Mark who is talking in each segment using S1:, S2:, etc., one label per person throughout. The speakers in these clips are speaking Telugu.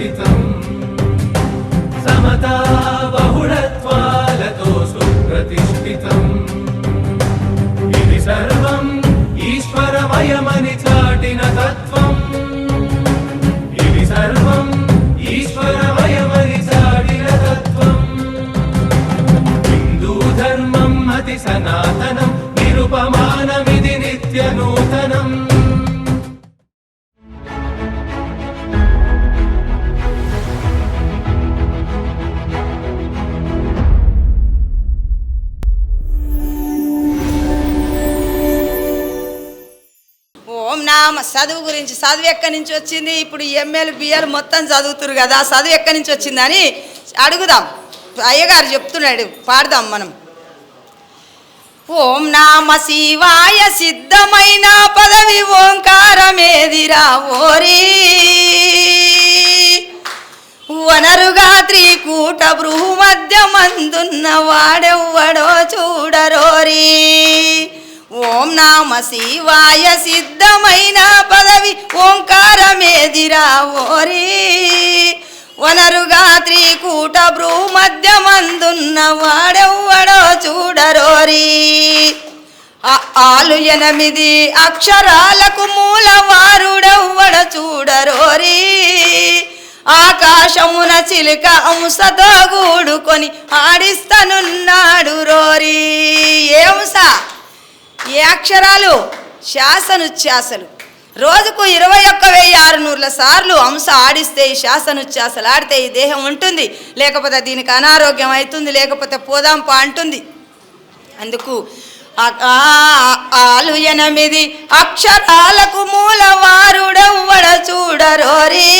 S1: సుప్రతిష్ఠితం సమతా బహుళత్వాలతో సుప్రతిష్ఠితం. ఇది సర్వం ఈశ్వరమయమని చాటిన తత్వం. ఇది సర్వం ఈశ్వరమయమని చాటిన తత్వం. హిందూ ధర్మం అతి
S2: నామ చదువు గురించి చదువు ఎక్కడి నుంచి వచ్చింది? ఇప్పుడు ఎంఏలు బిఏలు మొత్తం చదువుతురు కదా చదువు ఎక్కడి నుంచి వచ్చిందని అడుగుదాం. అయ్యగారు చెప్తున్నాడు పాడదాం మనం. ఓం నామ శివాయ సిద్ధమైన పదవి ఓంకారమేదిరా ఓరి. వనరుగా త్రికూట బృహమధ్య మందున్న వాడెవ్వడో చూడరోరీ. ఓం నామ శివాయ సిద్ధమైన పదవి ఓంకారమేదిరా ఓరి. వనరుగా త్రికూట భ్రూమధ్య మందున్న వాడెవ్వడో చూడరోరి ఆలు ఎనిమిది అక్షరాలకు మూలవారుడెవ్వడ చూడరోరి. ఆకాశమున చిలుక అంశతో గూడుకొని ఆడిస్తనున్నాడు రోరి. ఏ ఏ అక్షరాలు? శాసనుచ్ఛాసలు రోజుకు ఇరవై ఒక్క వెయ్యి ఆరు నూర్ల సార్లు అంశ ఆడిస్తే ఈ శాసనుచ్ఛాసలు ఆడితే ఈ దేహం ఉంటుంది. లేకపోతే దీనికి అనారోగ్యం అవుతుంది లేకపోతే పోదాంప అంటుంది. అందుకు ఆలు ఎనిమిది అక్షరాలకు మూలవారుడవ్వడ చూడరోరి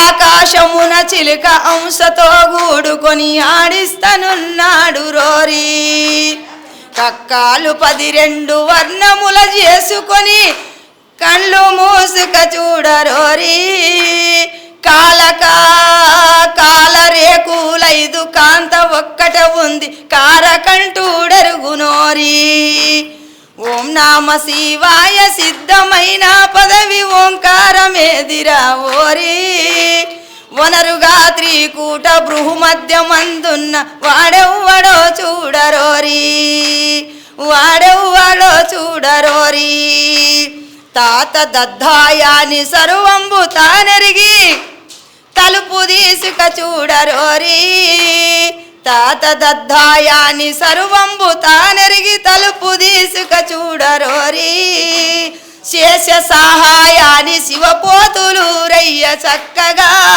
S2: ఆకాశమున చిలుక అంశతో గూడుకొని ఆడిస్తనున్నాడు రోరీ కక్కాలు పది రెండు వర్ణముల చేసుకొని కళ్ళు మూసుక చూడరోరి. కాలక కాల రేకులైదు కాంత ఒక్కట ఉంది కారకంటూడరుగునోరి. ఓం నామ శివాయ సిద్ధమైన పదవి ఓంకారమేదిరా ఓరి. వనరుగా త్రికూట బృహమధ్య మందున్న వాడెవ్వడో చూడ. చూడరోరి. తాత దద్దాయాని సర్వంబు తానెరిగి తలుపు తీసుక చూడరోరి. తాత దద్దాయాని సర్వంబు తానెరిగి తలుపు తీసుక చూడరోరి. శేష సహాయాని శివపోతులు రయ్య చక్కగానున్నడోరి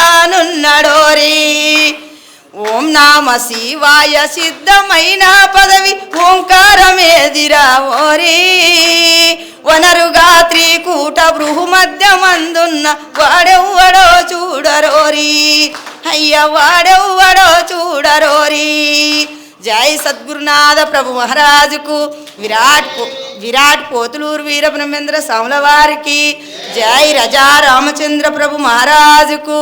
S2: ఓం నామ శివాయ సిద్ధమైన పదవి ఓంకారమేదిరా ఓరి. వనరుగా త్రికూట బృహు మధ్య మందున్న వాడెవ్వడో చూడరోరి. అయ్య వాడెవ్వడో చూడరోరి. జై సద్గురునాథ ప్రభు మహారాజుకు విరాట్ విరాట్ పోతులూరు వీరబ్రహ్మేంద్ర స్వాముల వారికి జై రజా రామచంద్ర ప్రభు మహారాజుకు.